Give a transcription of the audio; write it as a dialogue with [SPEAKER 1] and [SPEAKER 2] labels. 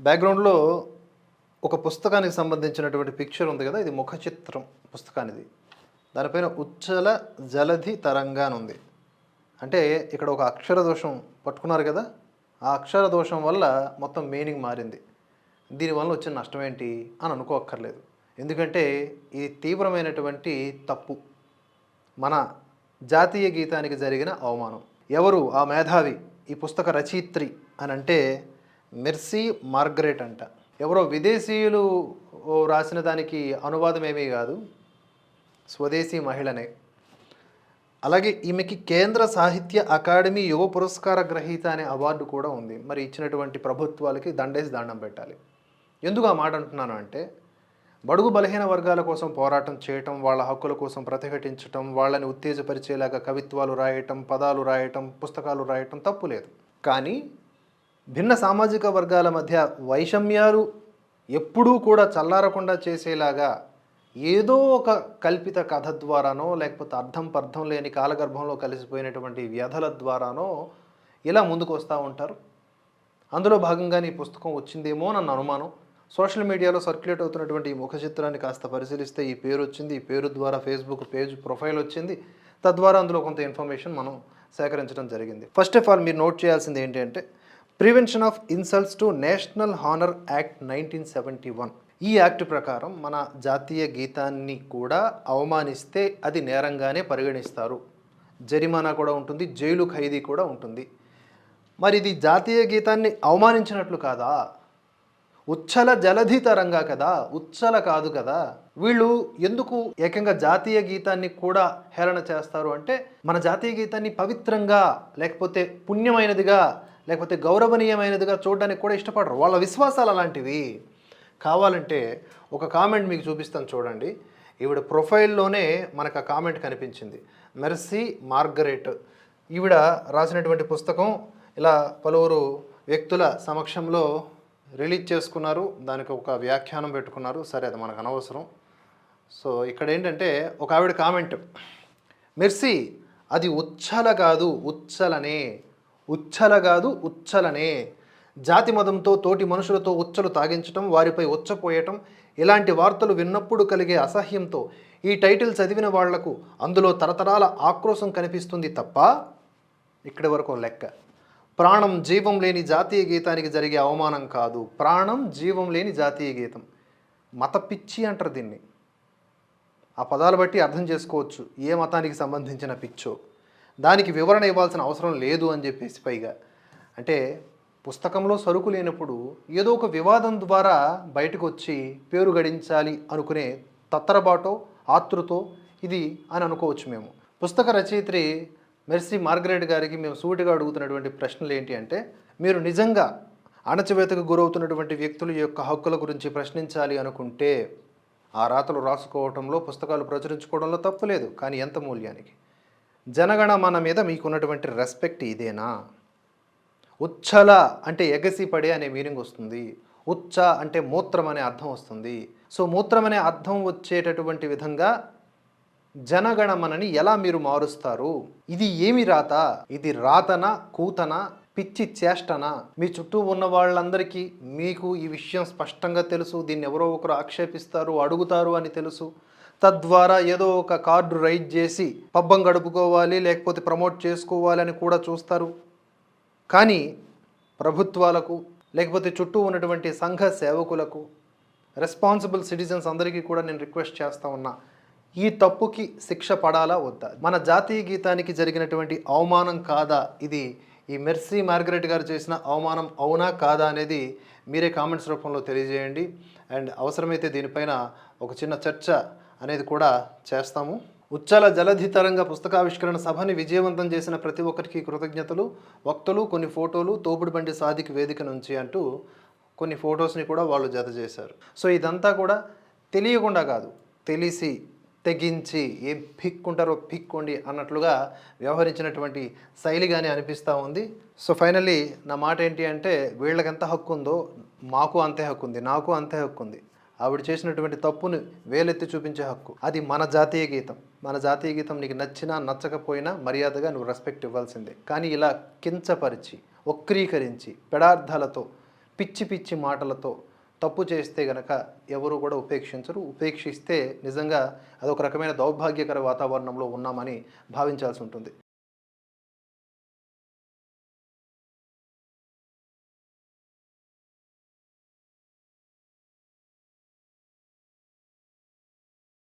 [SPEAKER 1] బ్యాక్గ్రౌండ్లో ఒక పుస్తకానికి సంబంధించినటువంటి పిక్చర్ ఉంది కదా ఇది ముఖ చిత్రం పుస్తకానిది. దానిపైన ఉచ్చల జలధి తరంగా అని ఉంది. అంటే ఇక్కడ ఒక అక్షర దోషం పట్టుకున్నారు కదా ఆ అక్షర దోషం వల్ల మొత్తం మీనింగ్ మారింది. దీనివల్ల వచ్చిన నష్టం ఏంటి అని అనుకోక్కర్లేదు. ఎందుకంటే ఇది తీవ్రమైనటువంటి తప్పు. మన జాతీయ గీతానికి జరిగిన అవమానం. ఎవరు ఆ మేధావి ఈ పుస్తక రచయిత్రి అని అంటే మెర్సీ మార్గరెట్ అంట. ఎవరో విదేశీయులు రాసిన దానికి అనువాదం ఏమీ కాదు. స్వదేశీ మహిళనే. అలాగే ఈమెకి కేంద్ర సాహిత్య అకాడమీ యువ పురస్కార గ్రహీత అనే అవార్డు కూడా ఉంది. మరి ఇచ్చినటువంటి ప్రభుత్వాలకి దండేసి దండం పెట్టాలి. ఎందుకు ఆ మాట అంటున్నాను అంటే బడుగు బలహీన వర్గాల కోసం పోరాటం చేయటం వాళ్ళ హక్కుల కోసం ప్రతిఘటించటం వాళ్ళని ఉత్తేజపరిచేలాగా కవిత్వాలు రాయటం పదాలు రాయటం పుస్తకాలు రాయటం తప్పు లేదు. కానీ భిన్న సామాజిక వర్గాల మధ్య వైషమ్యాలు ఎప్పుడూ కూడా చల్లారకుండా చేసేలాగా ఏదో ఒక కల్పిత కథ ద్వారానో లేకపోతే అర్థం పర్థం లేని కాలగర్భంలో కలిసిపోయినటువంటి వ్యధల ద్వారానో ఇలా ముందుకు వస్తూ ఉంటారు. అందులో భాగంగానే ఈ పుస్తకం వచ్చిందేమో నన్ను అనుమానం. సోషల్ మీడియాలో సర్క్యులేట్ అవుతున్నటువంటి ఈ ముఖ చిత్రాన్ని కాస్త పరిశీలిస్తే ఈ పేరు వచ్చింది. ఈ పేరు ద్వారా ఫేస్బుక్ పేజ్ ప్రొఫైల్ వచ్చింది. తద్వారా అందులో కొంత ఇన్ఫర్మేషన్ మనం సేకరించడం జరిగింది. ఫస్ట్ ఆఫ్ ఆల్ మీరు నోట్ చేయాల్సింది ఏంటంటే prevention of insults to national honour act nineteen seventy one. ఈ యాక్ట్ ప్రకారం మన జాతీయ గీతాన్ని కూడా అవమానిస్తే అది నేరంగానే పరిగణిస్తారు. జరిమానా కూడా ఉంటుంది జైలు ఖైదీ కూడా ఉంటుంది. మరి ఇది జాతీయ గీతాన్ని అవమానించినట్లు కాదా? ఉచ్చల జలధి తరంగా కదా? ఉచ్చల కాదు కదా? వీళ్ళు ఎందుకు ఏకంగా జాతీయ గీతాన్ని కూడా హేళన చేస్తారు అంటే మన జాతీయ గీతాన్ని పవిత్రంగా లేకపోతే పుణ్యమైనదిగా లేకపోతే గౌరవనీయమైనదిగా చూడడానికి కూడా ఇష్టపడరు. వాళ్ళ విశ్వాసాలు అలాంటివి కావాలంటే ఒక కామెంట్ మీకు చూపిస్తాను చూడండి. ఈవిడ ప్రొఫైల్లోనే మనకు ఆ కామెంట్ కనిపించింది. మెర్సీ మార్గరెట్. ఈవిడ రాసినటువంటి పుస్తకం ఇలా పలువురు వ్యక్తుల సమక్షంలో రిలీజ్ చేసుకున్నారు. దానికి ఒక వ్యాఖ్యానం పెట్టుకున్నారు. సరే అది మనకు అనవసరం. సో ఇక్కడ ఏంటంటే ఒక ఆవిడ కామెంట్. మెర్సీ అది ఉచ్చల కాదు ఉచ్చలనే. ఉచ్చల కాదు ఉచ్చలనే. జాతి మతంతో తోటి మనుషులతో ఉచ్చలు తాగించటం వారిపై ఉచ్చపోయటం ఇలాంటి వార్తలు విన్నప్పుడు కలిగే అసహ్యంతో ఈ టైటిల్ చదివిన వాళ్ళకు అందులో తరతరాల ఆక్రోశం కనిపిస్తుంది తప్ప ఇక్కడి వరకు ఓ లెక్క. ప్రాణం జీవం లేని జాతీయ గీతానికి జరిగే అవమానం కాదు. ప్రాణం జీవం లేని జాతీయ గీతం. మత పిచ్చి అంటారు దీన్ని. ఆ పదాలు బట్టి అర్థం చేసుకోవచ్చు. ఏ మతానికి సంబంధించిన పిచ్చో. దానికి వివరణ ఇవ్వాల్సిన అవసరం లేదు అని చెప్పేసి పైగా. అంటే పుస్తకంలో సరుకు లేనప్పుడు ఏదో ఒక వివాదం ద్వారా బయటకు వచ్చి పేరు గడించాలి అనుకునే తత్తరబాటో ఆతృతో ఇది అని అనుకోవచ్చు మేము. పుస్తక రచయిత్రి మెర్సీ మార్గరెట్ గారికి మేము సూటిగా అడుగుతున్నటువంటి ప్రశ్నలు ఏంటి అంటే మీరు నిజంగా అణచివేతకు గురవుతున్నటువంటి వ్యక్తుల యొక్క హక్కుల గురించి ప్రశ్నించాలి అనుకుంటే ఆ రాతలు రాసుకోవటంలో పుస్తకాలు ప్రచురించుకోవడంలో తప్పులేదు కానీ ఎంత మూల్యానికి? జనగణమన మీద మీకున్నటువంటి రెస్పెక్ట్ ఇదేనా? ఉచ్చల అంటే ఎగసిపడే అనే మీనింగ్ వస్తుంది. ఉచ్చ అంటే మూత్రం అనే అర్థం వస్తుంది. సో మూత్రం అనే అర్థం వచ్చేటటువంటి విధంగా జనగణమనని ఎలా మీరు మారుస్తారు? ఇది ఏమి రాత? ఇది రాతన కూతన పిచ్చి చేష్టన? మీ చుట్టూ ఉన్న వాళ్ళందరికీ మీకు ఈ విషయం స్పష్టంగా తెలుసు. దీన్ని ఎవరో ఒకరు ఆక్షేపిస్తారు అడుగుతారు అని తెలుసు. తద్వారా ఏదో ఒక కార్డు రైడ్ చేసి పబ్బం గడుపుకోవాలి లేకపోతే ప్రమోట్ చేసుకోవాలి అని కూడా చూస్తారు. కానీ ప్రభుత్వాలకు లేకపోతే చుట్టూ ఉన్నటువంటి సంఘ సేవకులకు రెస్పాన్సిబుల్ సిటిజన్స్ అందరికీ కూడా నేను రిక్వెస్ట్ చేస్తా ఉన్నా ఈ తప్పుకి శిక్ష పడాలా వద్దా? మన జాతీయ గీతానికి జరిగినటువంటి అవమానం కాదా? ఇది ఈ మెర్సీ మార్గరెట్ గారు చేసిన అవమానం అవునా కాదా అనేది మీరే కామెంట్స్ రూపంలో తెలియజేయండి. అండ్ అవసరమైతే దీనిపైన ఒక చిన్న చర్చ అనేది కూడా చేస్తాము. ఉచ్చల జలధి తరంగ పుస్తకావిష్కరణ సభని విజయవంతం చేసిన ప్రతి ఒక్కరికి కృతజ్ఞతలు. వక్తలు కొన్ని ఫోటోలు తోపుడు బండి సాధిక వేదిక నుంచి అంటూ కొన్ని ఫొటోస్ని కూడా వాళ్ళు జత చేశారు. సో ఇదంతా కూడా తెలియకుండా కాదు తెలిసి తెగించి ఏం పిక్కుంటారో పిక్కోండి అన్నట్లుగా వ్యవహరించినటువంటి శైలిగానే అనిపిస్తూ ఉంది. సో ఫైనల్లీ నా మాట ఏంటి అంటే వీళ్ళకి ఎంత హక్కు ఉందో మాకు అంతే హక్కు ఉంది నాకు అంతే హక్కు ఉంది ఆవిడ చేసినటువంటి తప్పును వేలెత్తి చూపించే హక్కు. అది మన జాతీయ గీతం. మన జాతీయ గీతం నీకు నచ్చినా నచ్చకపోయినా మర్యాదగా నువ్వు రెస్పెక్ట్ ఇవ్వాల్సిందే. కానీ ఇలా కించపరిచి వక్రీకరించి పెడార్థాలతో పిచ్చి పిచ్చి మాటలతో తప్పు చేస్తే గనక ఎవరు కూడా ఉపేక్షించరు. ఉపేక్షిస్తే నిజంగా అదొక రకమైన దౌర్భాగ్యకర వాతావరణంలో ఉన్నామని భావించాల్సి ఉంటుంది.